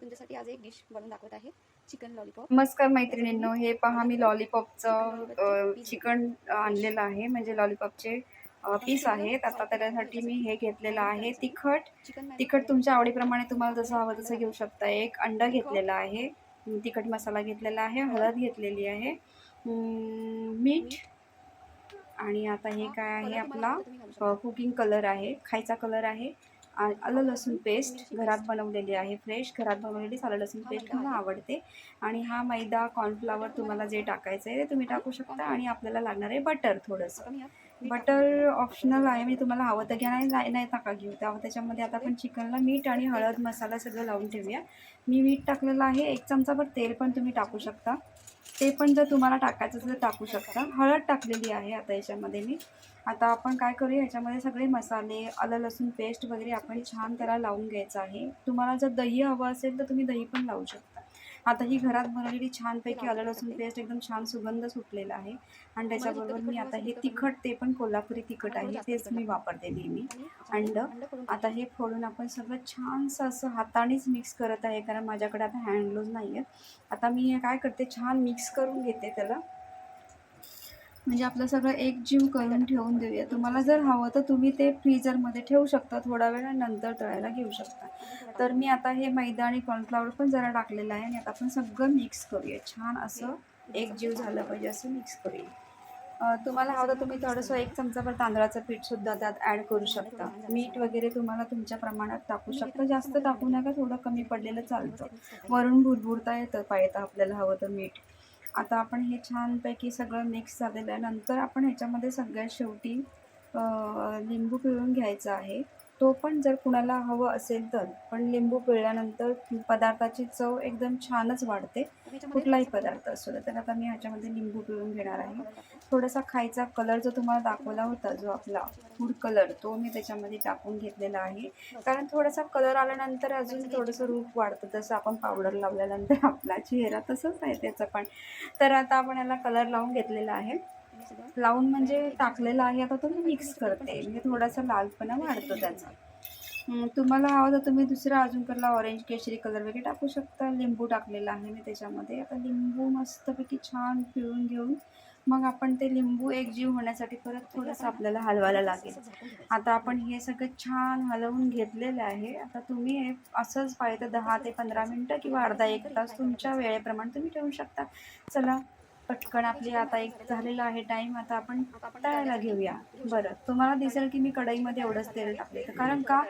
तुमच्यासाठी आज एक डिश बनवून दाखवत आहे चिकन लॉलीपॉप नमस्कार मैत्रिणींनो हे पहा मी लॉलीपॉपचं चिकन आणलेलं आहे. म्हणजे लॉलीपॉपचे पीस आहेत. आता त्याच्यासाठी मी हे घेतलेलं आहे. तिखट. तिखट तुमच्या आवडीप्रमाणे तुम्हाला जसं हवं तसं घेऊ शकता. एक अंडा घेतलेला आहे. तिखट मसाला घेतलेला आहे. हळद घेतलेली आहे. मीठ. आणि आता हे काय आहे आपला कुकिंग कलर आहे. खायचा कलर आहे. आलं लसूण पेस्ट घरात बनवलेली आहे फ्रेश घरात बनवलेली आलं लसूण पेस्ट मला आवडते. आणि हा मैदा कॉर्नफ्लावर तुम्हाला जे टाकायचं आहे ते तुम्ही टाकू शकता. आणि आपल्याला लागणार आहे बटर थोडंसं. बटर ऑप्शनल आहे म्हणजे तुम्हाला हवं तर घ्या. नाही नाही नाही टाका घेऊ. त्यावर त्याच्यामध्ये आता आपण चिकनला मीठ आणि हळद मसाला सगळं लावून ठेवूया. मी मीठ टाकलेलं आहे. एक चमचाभर तेल पण तुम्ही टाकू शकता. ते पण जर तुम्हाला टाकायचं असेल तर टाकू शकता. हळद टाकलेली आहे आता याच्यामध्ये मी. आता आपण काय करूया याच्यामध्ये सगळे मसाले आलं लसूण पेस्ट वगैरे आपण छान त्याला लावून घ्यायचं आहे. तुम्हाला जर दही हवं असेल तर तुम्ही दही पण लावू शकता. आता ही घरात बनवलेली छानपैकी आलं लसूण पेस्ट एकदम छान सुगंध सुटलेला आहे. आणि त्याच्याबरोबर मी आता हे तिखट ते पण कोल्हापुरी तिखट आहे तेच मी वापरते नेहमी. अंड आता हे फोडून आपण सगळं छानसं असं हातानेच मिक्स करत आहे कारण माझ्याकडे आता हँडग्लोज नाही आहेत आता मी काय करते छान मिक्स करून घेते त्याला. म्हणजे आपलं सगळं एक जीव करून ठेवून देऊया. तुम्हाला जर हवं तर तुम्ही ते फ्रीजरमध्ये ठेवू शकता थोडा वेळ आणि नंतर तळायला घेऊ शकता. तर मी आता हे मैदा आणि कॉर्नफ्लॉवर पण जरा टाकलेलं आहे आणि आता आपण सगळं मिक्स करूया. छान असं एक जीव झालं पाहिजे असं मिक्स करूया. तुम्हाला हवं तर तुम्ही थोडंसं एक चमचाभर तांदळाचं पीठसुद्धा त्यात ॲड करू शकता. मीठ वगैरे तुम्हाला तुमच्या प्रमाणात टाकू शकता. जास्त टाकू नका थोडं कमी पडलेलं चालतं. वरून भुरभुरता येतं पायता आपल्याला हवं तर मीठ. आता आपण हे छानपैकी सगळं मिक्स झालेलं आहे नंतर आपण ह्याच्यामध्ये सगळ्यात शेवटी लिंबू पिळून घ्यायचं आहे. तो पण जर कुणाला हवं असेल तर. पण लिंबू पिळल्यानंतर पदार्थाची चव एकदम छानच वाढते. कुठलाही पदार्थ असो तर आता मी ह्याच्यामध्ये लिंबू पिळून घेणार आहे. थोडासा खायचा कलर जो तुम्हाला दाखवला होता जो आपला फूड कलर तो मी त्याच्यामध्ये टाकून घेतलेला आहे. कारण थोडासा कलर आल्यानंतर अजून थोडंसं रूप वाढतं. जसं आपण पावडर लावल्यानंतर आपला चेहरा तसंच आहे त्याचं पण. तर आता आपण याला कलर लावून घेतलेला आहे. लावून म्हणजे टाकलेला आहे आता तो मी मिक्स करते. म्हणजे थोडासा लालपणा वाढतो त्याचा. तुम्हाला हवं तर तुम्ही दुसरा अजून कलर ऑरेंज केशरी कलर वगैरे टाकू शकता. लिंबू टाकलेला आहे मी त्याच्यामध्ये. आता लिंबू मस्तपैकी छान पिळून घेऊन मग आपण ते लिंबू एकजीव होण्यासाठी परत थोडंसं आपल्याला हलवायला लागेल. आता आपण हे सगळं छान हलवून घेतलेलं आहे. आता तुम्ही असंच पाहिजे तर दहा ते पंधरा मिनटं किंवा अर्धा एक तास तुमच्या वेळेप्रमाणे तुम्ही ठेवू शकता. चला पटकन आपली आता एक झालेला आहे टाईम आता आपण तळायला घेऊया. बरं तुम्हाला दिसेल की मी कढईमध्ये एवढंच तेल टाकले तर कारण का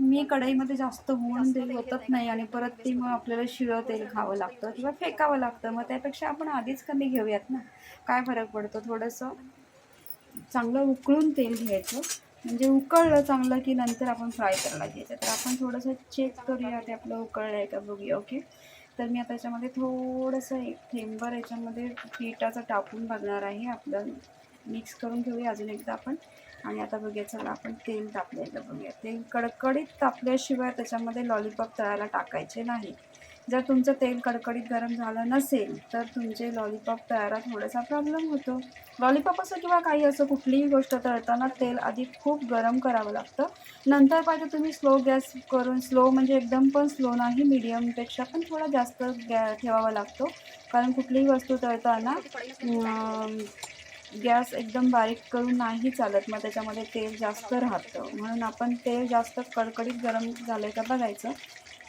मी कढईमध्ये जास्त होऊन तेल होतच नाही आणि परत ती मग आपल्याला शिळं तेल खावं लागतं किंवा फेकावं लागतं. मग त्यापेक्षा आपण आधीच कमी घेऊयात ना? काय फरक पडतो? थोडंसं चांगलं उकळून तेल घ्यायचं. म्हणजे उकळलं चांगलं की नंतर आपण फ्राय करायला घ्यायचं. तर आपण थोडंसं चेक करूया ते आपलं उकळलं आहे का बघूया ओके तर मी आता याच्यामध्ये थोडंसं एक थेंबर याच्यामध्ये पिठाचं टाकून बघणार आहे. आपलं मिक्स करून घेऊया अजून एकदा आपण. आणि आता बघूया चला आपण तेल तापलेलं बघूया. तेल कडकडीत तापल्याशिवाय त्याच्यामध्ये लॉलीपॉप तळायला टाकायचे नाही. जर तुमचं तेल कडकडीत गरम झालं नसेल तर तुमचे लॉलीपॉप तयारात थोडासा प्रॉब्लेम होतो. लॉलीपॉप असो किंवा काही असो कुठलीही गोष्ट तळताना तेल आधी खूप गरम करावं लागतं. नंतर पाहिजे तुम्ही स्लो गॅस करून स्लो म्हणजे एकदम पण स्लो नाही मिडियमपेक्षा पण थोडा जास्त गॅ ठेवावा लागतो. कारण कुठलीही वस्तू तळताना गॅस एकदम बारीक करून नाही चालत मग त्याच्यामध्ये तेल जास्त राहतं. म्हणून आपण तेल जास्त कडकडीत गरम झालं का बघायचं.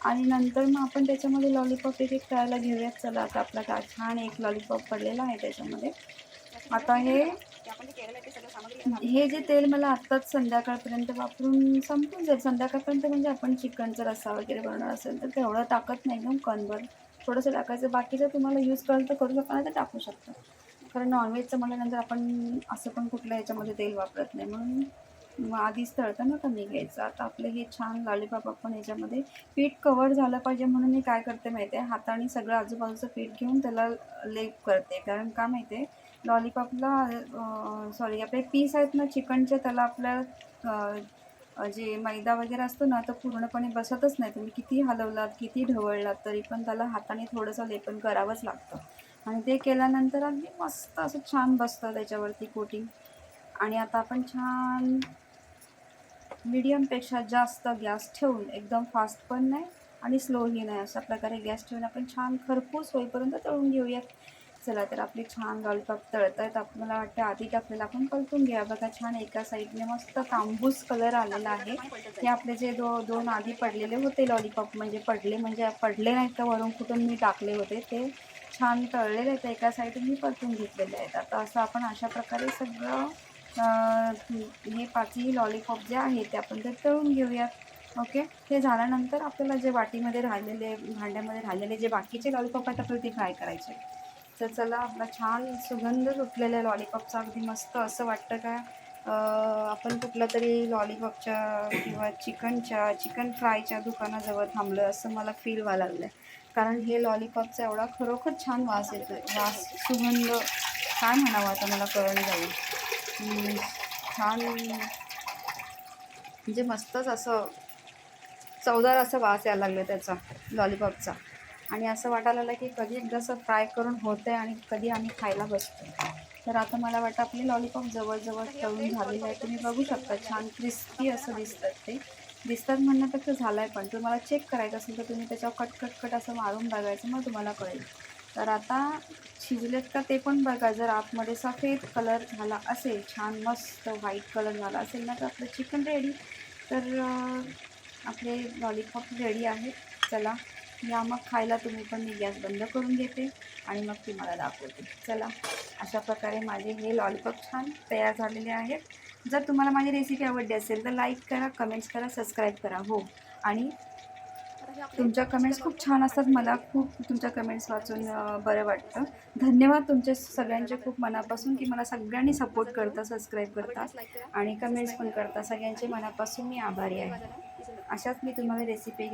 आणि नंतर मग आपण त्याच्यामध्ये लॉलीपॉप एक एक करायला घेऊयात. चला आता आपला का छान एक लॉलीपॉप पडलेला आहे त्याच्यामध्ये. आता हे हे जे तेल मला आत्ताच संध्याकाळपर्यंत वापरून संपून जाईल. संध्याकाळपर्यंत म्हणजे आपण चिकनचा रस्सा वगैरे बनवणार असेल तर तेवढं टाकत नाही एकदम कणभर. थोडंसं टाकायचं. बाकीचं तुम्हाला यूज कराल तर करू शकता नाही तर टाकू शकता. कारण नॉनव्हेजचं म्हटल्यानंतर आपण असं पण कुठलं याच्यामध्ये तेल वापरत नाही. म्हणून मग आधीच तळताना कमी घ्यायचं. आता आपलं हे छान लॉलीपॉप आपण याच्यामध्ये पीठ कवर झालं पाहिजे म्हणून मी काय करते माहिती आहे हाताने सगळं आजूबाजूचं पीठ घेऊन त्याला लेप करते. कारण का माहिती आहे लॉलीपॉपला सॉरी आपले पीस आहेत ना चिकनचे त्याला आपल्या जे मैदा वगैरे असतो ना तो पूर्णपणे बसतच नाही. तुम्ही किती हलवलात किती ढवळलात तरी पण त्याला हाताने थोडंसं लेपन करावंच लागतं. आणि ते केल्यानंतर अगदी मस्त असं छान बसतं त्याच्यावरती कोटिंग आणि आता आपण छान मीडियमपेक्षा जास्त गॅस ठेवून एकदम फास्ट पण नाही आणि स्लोही नाही. अशा प्रकारे गॅस ठेवून आपण छान खरपूस होईपर्यंत तळून घेऊयात. चला तर आपले छान लॉलीपॉप तळत आहेत आपल्याला वाटतं आधी टाकलेलं आपण कलतून घ्या. बघा छान एका साईडने मस्त तांबूस कलर आलेला आहे. हे आपले जे दो दोन आधी पडलेले होते लॉलीपॉप म्हणजे पडले म्हणजे पडले नाहीत तर वरून कुठून मी टाकले होते ते छान तळलेले आहेत. एका साईडने मी परतून घेतलेले आहेत. आता असं आपण अशा प्रकारे सगळं हे पाचही लॉलीपॉप जे आहे ते आपण ते तळून घेऊयात. ओके ते झाल्यानंतर आपल्याला जे वाटीमध्ये राहिलेले भांड्यामध्ये राहिलेले जे बाकीचे लॉलीपॉप आहेत आपल्याला ते फ्राय करायचे तर चला आपला छान सुगंध सुटलेला आहे लॉलीपॉपचा अगदी मस्त असं वाटतं का? आपण कुठल्या तरी लॉलीपॉपच्या किंवा चिकनच्या चिकन फ्रायच्या दुकानाजवळ थांबलो असं मला फील व्हायला लागलं आहे कारण हे लॉलीपॉपचा एवढा खरोखर छान वास येतो वास सुगंध काय म्हणावं आता मला कळून जाईल. छान. म्हणजे मस्तच असं चवदार असं वास यायला लागलं त्याचा लॉलीपॉपचा आणि असं वाटायला लागलं की कधी एकदा असं फ्राय करून होतं आहे आणि कधी आम्ही खायला बसतो तर आता मला वाटतं आपली लॉलीपॉप जवळजवळ तळून झालेली आहे. तुम्ही बघू शकता छान क्रिस्पी असं दिसतात ते. दिसतात म्हणण्यापेक्षा झालं आहे पण तुम्हाला चेक करायचं असेल तर तुम्ही त्याच्यावर कट कट कट असं मारून बघायचं मग तुम्हाला कळेल. तर आता शिजलेत का ते पण बघा जर आतमध्ये सफेद कलर झाला असेल छान मस्त व्हाईट कलर झाला असेल ना तर आपलं चिकन रेडी तर आपले लॉलीपॉप रेडी आहेत. चला या मग खायला तुम्ही पण मी गॅस बंद करून घेते आणि मग ती मला दाखवते. चला अशा प्रकारे माझे हे लॉलीपॉप छान तयार झालेले आहेत. जर तुम्हाला माझी रेसिपी आवडली असेल तर लाईक करा कमेंट्स करा सबस्क्राईब करा हो. आणि तुमच्या कमेंट्स खूप छान असतात. मला खूप तुमच्या कमेंट्स वाचून बरं वाटतं. धन्यवाद तुमचे सगळ्यांचे खूप मनापासून की मला सगळ्यांनी सपोर्ट करता सबस्क्राईब करता आणि कमेंट्स पण करता. सगळ्यांचे मनापासून मी आभारी आहे. अशाच मी तुम्हाला रेसिपी